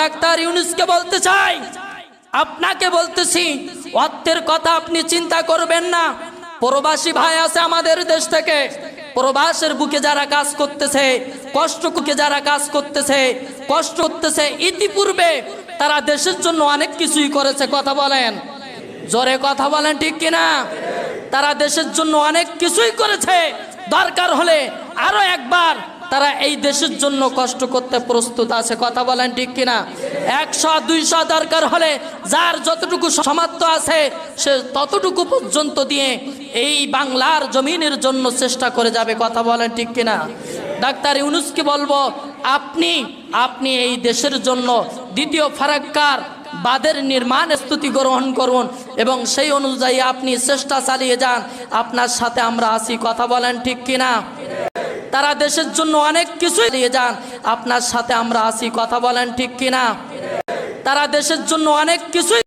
Doctor ইউনুসকে বলতে চাই। আপনাকে বলতেছি, অর্থের কথা আপনি চিন্তা করবেন না। প্রবাসী ভাই আছে আমাদের দেশ থেকে। প্রবাসের বুকে যারা কাজ করতেছে, কষ্ট বুকে যারা কাজ করতেছে, কষ্ট করতেছে ইতিপূর্বে তারা দেশের জন্য অনেক কিছুই করেছে, কথা বলেন। জোরে কথা বলেন, ঠিক কিনা? তারা দেশের জন্য অনেক কিছুই করেছে। দরকার হলে আরও একবার তারা এই দেশের জন্য কষ্ট করতে প্রস্তুত আছে। কথা বলেন ঠিক কিনা? একশো, দুইশো দরকার হলে যার যতটুকু সামর্থ্য আছে, সে ততটুকু পর্যন্ত দিয়ে এই বাংলার জমিনের জন্য চেষ্টা করে যাবে। কথা বলেন ঠিক কিনা? ডাক্তার ইউনুসকে বলব, আপনি আপনি এই দেশের জন্য দ্বিতীয় ফারাক্কার বাদের নির্মাণ স্তুতি গ্রহণ করুন এবং সেই অনুযায়ী আপনি চেষ্টা চালিয়ে যান। আপনার সাথে আমরা আসি কথা বলেন ঠিক কিনা? তারা দেশের জন্য অনেক কিছুই দিয়ে যান। আপনার সাথে আমরা আসি কথা বলেন ঠিক কিনা? তারা দেশের জন্য অনেক কিছুই